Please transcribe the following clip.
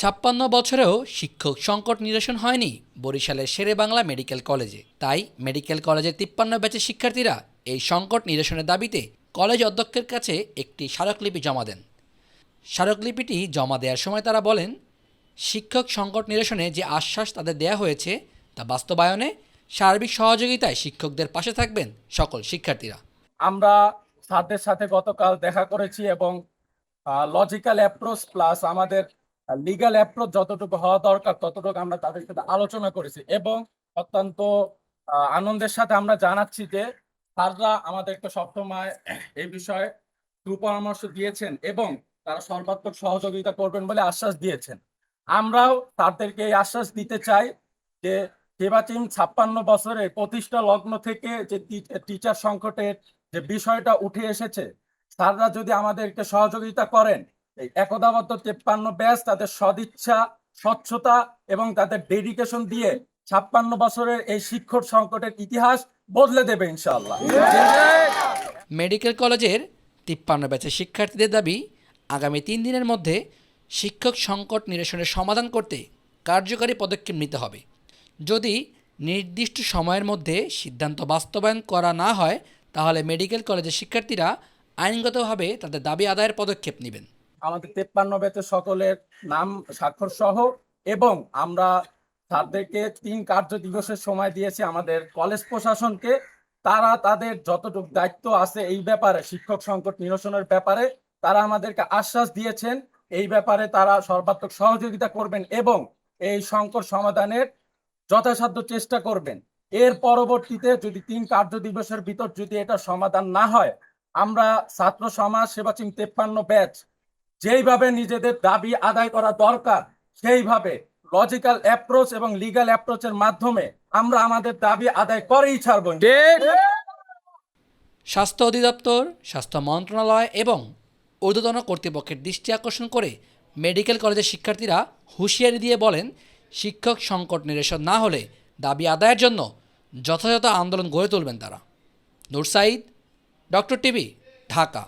ছাপ্পান্ন বছরেও শিক্ষক সংকট নিরসন হয়নি বরিশালের শেরে বাংলা মেডিকেল কলেজে। তাই মেডিকেল কলেজের তিপ্পান্ন ব্যাচের শিক্ষার্থীরা এই সংকট নিরসনের দাবিতে কলেজ অধ্যক্ষের কাছে একটি স্মারকলিপি জমা দেন। স্মারকলিপিটি জমা দেওয়ার সময় তারা বলেন, শিক্ষক সংকট নিরসনে যে আশ্বাস তাদের দেয়া হয়েছে তা বাস্তবায়নে সার্বিক সহযোগিতায় শিক্ষকদের পাশে থাকবেন সকল শিক্ষার্থীরা। আমরা স্যারদের সাথে গতকাল দেখা করেছি এবং লজিক্যাল অ্যাপ্রোচ প্লাস আমাদের লিগ্যাল অ্যাপ্রোচ যতটুকু হওয়া দরকার ততটুকু আমরা তাদের সাথে আলোচনা করেছি এবং অত্যন্ত আনন্দের সাথে আমরা জানাচ্ছি যে স্যাররা আমাদেরকে সবসময় এই বিষয়ে সুপরামর্শ দিয়েছেন এবং তারা সর্বাত্মক সহযোগিতা করবেন বলে আশ্বাস দিয়েছেন। আমরাও তাদেরকে এই আশ্বাস দিতে চাই যে সেবা টিম ছাপ্পান্ন বছরের প্রতিষ্ঠা লগ্ন থেকে যে টিচার সংকটের যে বিষয়টা উঠে এসেছে, স্যাররা যদি আমাদেরকে সহযোগিতা করেন এই একদাবদ্ধ তেপ্পান্ন ব্যাস তাদের সদিচ্ছা, স্বচ্ছতা এবং তাদের ডেডিকেশন দিয়ে ছাপ্পান্ন বছরের এই শিক্ষক সংকটের ইতিহাস বদলে দেবে ইনশাআল্লাহ। মেডিকেল কলেজের তিপ্পান্ন ব্যাচের শিক্ষার্থীদের দাবি, আগামী তিন দিনের মধ্যে শিক্ষক সংকট নিরসনের সমাধান করতে কার্যকরী পদক্ষেপ নিতে হবে। যদি নির্দিষ্ট সময়ের মধ্যে সিদ্ধান্ত বাস্তবায়ন করা না হয়, তাহলে মেডিকেল কলেজের শিক্ষার্থীরা আইনগতভাবে তাদের দাবি আদায়ের পদক্ষেপ নেবেন। আমাদের তেপ্পান্ন ব্যাচের সকলের নাম স্বাক্ষর সহ এবং আমরা স্যারদেরকে তিন কার্য দিবসের সময় দিয়েছি আমাদের কলেজ প্রশাসনকে। তারা তাদের যতটুকু দায়িত্ব আছে এই ব্যাপারে, শিক্ষক সংকট নিরসনের ব্যাপারে, তারা আমাদেরকে আশ্বাস দিয়েছেন। এই ব্যাপারে তারা সর্বাত্মক সহযোগিতা করবেন এবং এই সংকট সমাধানের যথাসাধ্য চেষ্টা করবেন। এর পরবর্তীতে যদি তিন কার্য দিবসের ভিতর যদি এটা সমাধান না হয়, আমরা ছাত্র সমাজ সেবাচিং তেপ্পান্ন ব্যাচ যেইভাবে নিজেদের দাবি আদায় করা দরকার সেইভাবে লজিক্যাল অ্যাপ্রোচ এবং লিগ্যাল অ্যাপ্রোচের মাধ্যমে আমরা আমাদের দাবি আদায় করেই ছাড়বো। স্বাস্থ্য অধিদপ্তর স্বাস্থ্য মন্ত্রণালয় এবং ঊর্ধ্বতন কর্তৃপক্ষের দৃষ্টি আকর্ষণ করে মেডিকেল কলেজের শিক্ষার্থীরা হুঁশিয়ারি দিয়ে বলেন শিক্ষক সংকট নিরসন না হলে দাবি আদায়ের জন্য যথাযথ আন্দোলন গড়ে তুলবেন তারা। Nur Saeed doctor TV Dhaka.